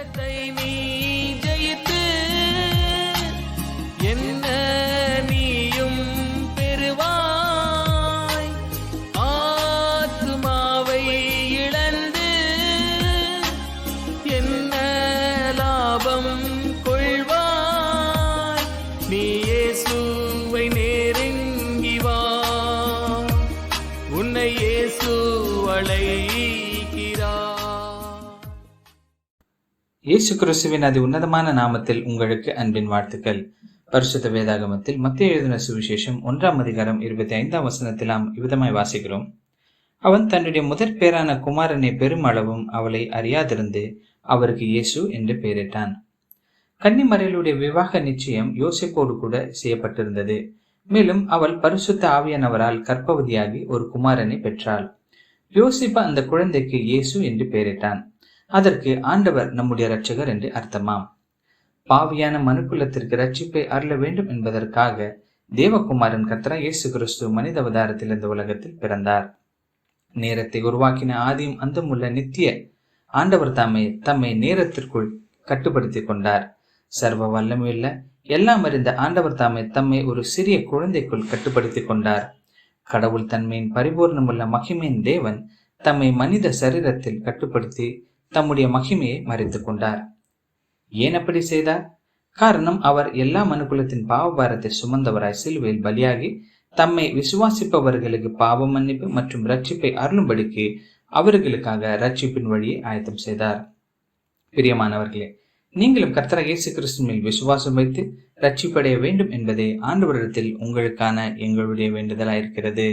உலகத்தை நீ ஜெயித்து என்ன நீயும் பெறுவாய்? ஆத்மாவை இழந்து என்ன லாபம் கொள்வாய்? நீ இயேசுவை நெருங்கி வா. உன்னை இயேசு அழைக்கிறார் இயேசு கிறிஸ்துவின் அதி உன்னதமான நாமத்தில் உங்களுக்கு அன்பின் வாழ்த்துக்கள். பரிசுத்த வேதாகமத்தில் மத்திய எழுதின சுவிசேஷம் ஒன்றாம் அதிகாரம் இருபத்தி ஐந்தாம் வசனத்தில் நாம் இவ்விதமாய் வாசிக்கிறோம். அவன் தன்னுடைய முதற் பேரான குமாரனை பெருமளவும் அவளை அறியாதிருந்து அவருக்கு இயேசு என்று பெயரிட்டான். கன்னிமறையிலுடைய விவாக நிச்சயம் யோசிப்போடு கூட செய்யப்பட்டிருந்தது. மேலும் அவள் பரிசுத்த ஆவியானவரால் கற்பவதியாகி ஒரு குமாரனை பெற்றாள். யோசிப்பா அந்த குழந்தைக்கு இயேசு என்று பெயரிட்டான். அதற்கு ஆண்டவர் நம்முடைய இரட்சகர் என்று அர்த்தமாம். பாவியான மனுக்குலத்திற்கு ரட்சிப்பை அருள வேண்டும் என்பதற்காக தேவகுமாரன் கத்ரா இயேசு கிறிஸ்து மனித அவதாரத்தில் இந்த உலகத்தில் பிறந்தார். நேரத்தை உருவாக்கின ஆதியும் அந்தமுள்ள நித்திய ஆண்டவர் தம்மை தம்மை நேரத்திற்குள் கட்டுப்படுத்தி கொண்டார். சர்வ வல்லமையுள்ள எல்லாம் அறிந்த ஆண்டவர் தாமே தம்மை ஒரு சிறிய குழந்தைக்குள் கட்டுப்படுத்திக் கொண்டார். கடவுள் தன்மையின் பரிபூர்ணமுள்ள மகிமையின் தேவன் தம்மை மனித சரீரத்தில் கட்டுப்படுத்தி தம்முடைய மகிமையை மறைத்து கொண்டார். ஏன் அப்படி செய்தார்? காரணம் அவர் எல்லா மனுக்குலத்தின் பாவபாரத்தை சுமந்தவராய் சிலுவையில் பலியாகி தம்மை விசுவாசிப்பவர்களுக்கு பாவ மன்னிப்பு மற்றும் ரட்சிப்பை அருளும்படிக்கு அவர்களுக்காக ரட்சிப்பின் வழியை ஆயத்தம் செய்தார். பிரியமானவர்களே நீங்களும் கர்த்தர இயேசு கிறிஸ்துமில் விசுவாசம் வைத்து ரட்சிப்படைய வேண்டும் என்பதே ஆண்டு வருடத்தில் உங்களுக்கான எங்களுடைய வேண்டுதலாயிருக்கிறது.